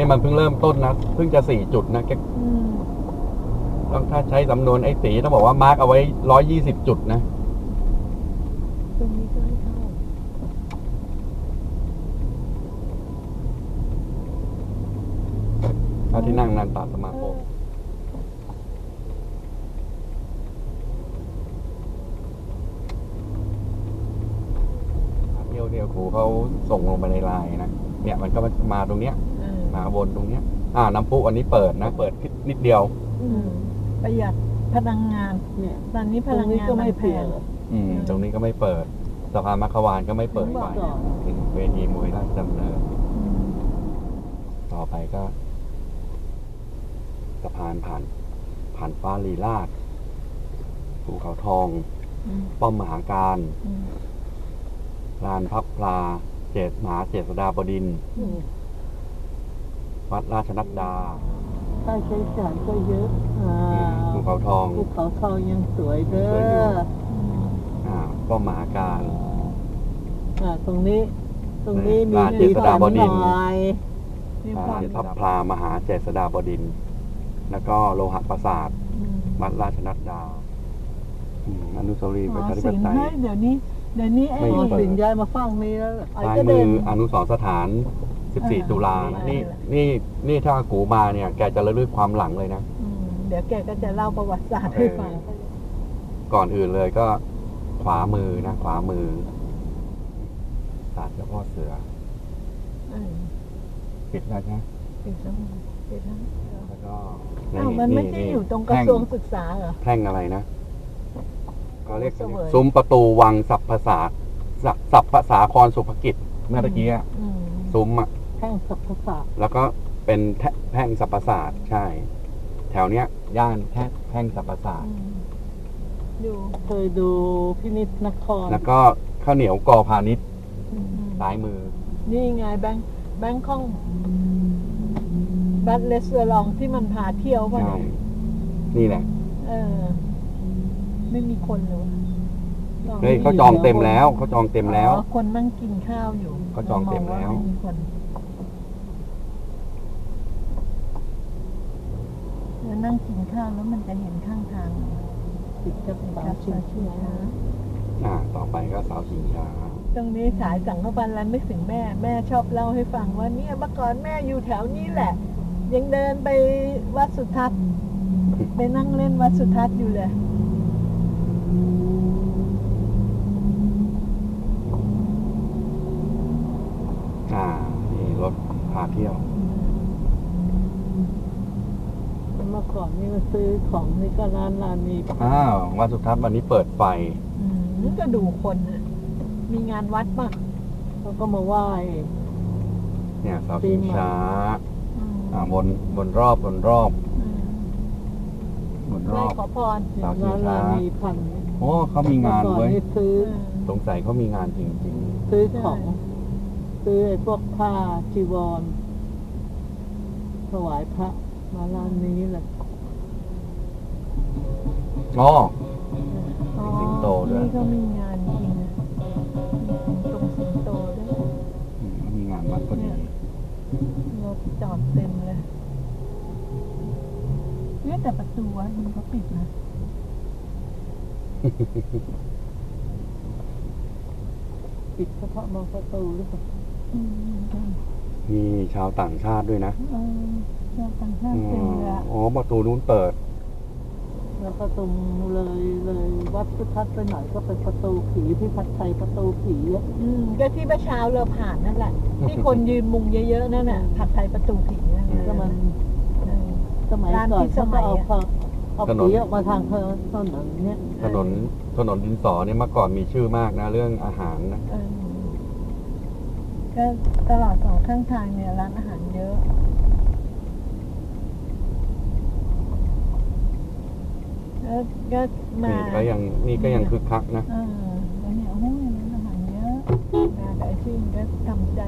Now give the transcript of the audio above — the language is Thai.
นี่มันเพิ่งเริ่มต้นนะเพิ่งจะสี่จุดนะแกต้องถ้าใช้สำนวนไอ้ตีต้องบอกว่ามาร์กเอาไว้ร้อยยี่สิบจุดนะตรงนี้ก็ให้เข้าถ้าที่นั่งนันตาสมาคมเที่ยวเที่ยวครูเขาส่งลงไปในไลน์นะเนี่ยมันก็มาตรงเนี้ย มาวนตรงเนี้ย อ่า น้ำพุอันนี้เปิดนะ เปิดนิดเดียว อืมประหยัดพลังงาน เนี่ยตอนนี้พลังตรงานก็มัไม่นแพเปลี่ยงนอืม ตรงนี้ก็ไม่เปิดสะพานมัคควานก็ไม่เปิดไฟก่อนถึงเวทีมวยราชดำเนินอืมต่อไปก็สะพานผ่าน ผ่านฟ้าลีลาดภูเขาทองอืมป้อมมหาการอืมลานพับพลา เจตมหาเจษฎาบดินทร์อืม วัดราชนัดดาค่าใช้จ่ายก็เยอะอ่าภูเขาทองภูเขาทองยังสวยเด้สวยอยู่ออืมอ่าป้อมมหาการอ่าตรงนี้ ตรงนี้มีลานสีเจษสัฎานบดินทร์หน่อยนี่อ่าความพับพลามหาเจษฎาบดินทร์แล้วก็โลหะประสาทอืมวัดราชนัดดาอืมอนุสาวรีย์ปอ๋ระอชาธิปสิงไตห์ยให้เดี๋ยวนี้เดี๋ยวนี้ไอ้ไม่อ๋อเปิดสินย้ายมาฟังนี้แล้วไอ้ซ้ายก็มืเด่นออนุสรณ์สถาน 14 ตุลานะนี่นี่นี่ถ้ากูมาเนี่ย แกจะระลึกความหลังเลยนะ อืมเดี๋ยวแกก็จะเล่าประวัติศาสตร์ให้ฟัง ก่อนอื่นเลยก็ขวามือนะขวามือศาสตร์เจ้าพ่อเสือเออปิดแล้วนะปิดแล้วปิดแล้วแล้วก็อ้าวมันไม่ใช่อยู่ตรงกระทรวงศึกษาเหรอ แท่งอะไรนะก็เรียกเสวย ซุ้มประตูวังสัพภาษาสัพสัพภาษาครสุภกิจเมื่อตะกี้อะอืมซุ้มอะ แท่งสัพพะศาสตร์แล้วก็เป็นแท่แท่งสัพพศาสตร์ใช่ แถวเนี้ยย่านแท่งแท่งสัพพศาสตอืร์มอยู่เคยดูพินิจนครแล้วก็ข้าวเหนียวกอพาณิชย์อืมซ้ายมือ นี่ไงแบงค์แบงค์ข้องบัตเลสเซอร์ลองที่มันพาเที่ยวป่ะใช่ นี่แหละ เออ ไม่มีคนเลยวะเฮ้ยเขาจองเต็มแล้วเขาจองเต็มแล้ว อ๋อคนนั่งกินข้าวอยู่เขาจองเต็มแล้วาาไม่มีคนแล้ว นั่งกินข้าวแล้วมันจะเห็นข้างทางติดกับสามชิงช้าอ่าต่อไปก็เสาชิงช้าตรงนี้สายสังฆบันแล้วนึกถึงแม่แม่ชอบเล่าให้ฟังว่าเนี่ยเมื่อก่อนแม่อยู่แถวนี้แหละ ยังเดินไปวัดสุทัศน์ไปนั่งเล่นวัดสุทัศน์อยู่เลยอ่านี่รถพาเที่ยว เมื่อก่อนนี่มาซื้อของนี่ก็ร้านร้านนี้อ้าววัดสุทัศน์วันนี้เปิดไฟ อืมนี่ก็ดูคนน่ะมีงานวัดป่ะเขาก็มาไหว้ เนี่ยเสาชิงช้าอืมอ่าวนวนรอบวนรอบอืมวนรไหว้อบ ขอพรสาวชิร้างนช้าร้านนี้พันโอ้เขามีงานเมื่อก่อนเว้ยนี่ซื้ออืมสงสัยเขามีงานจริงซื้อของ ซื้อไอ้พวกผ้าจีวรถวายพระมาร้านนี้แหละๆ อ๋ออ๋อสิงโตด้วย นี่ก็มีงานจริงนะมีสิงตรงสิงโตด้วยอืมมีงานวัดพอดี รถจอดเต็มเลยเนี่ยแต่ประตูวัดมันก็ปิดนะปิดเฉพาะบางประตูหรือเปล่าอืมใช่มีชาวต่างชาติด้วยนะเออชาวต่างชาอ๋ติเต็มเลยอะอประตูนู้นเปิด แล้วก็ตรงเลยเลยวัดพุทธัศน์ไปหน่อยก็เป็นประตูผีที่พัดไทยประตูผีอะอืมก็ที่เมื่อเช้าเราผ่านนั่นแหละ ที่คนยืนมุงเยอะๆนั่นน่ะผัดไทยประตูผีนั่นอืน่ะก็มันเออสมัยร้านก่อนที่เขาก็เอาสมัยอะพอเอาถนน ผีออกมาทางถนนเนี่ยถนนถนนดินสอเนี่ยเมื่อก่อนมีชื่อมากนะ เรื่องอาหารนะเออก็ตลอดสองข้างทางเนี่ยร้านอาหารเยอะ แล้ว ก็มานี่ก็ยังนี่ก็ยังคึกคักนะเออแล้วเนี่ยโอ้ยร้านอาหารเยอะมาแต่ไอ้ชื่นก็ทำใจ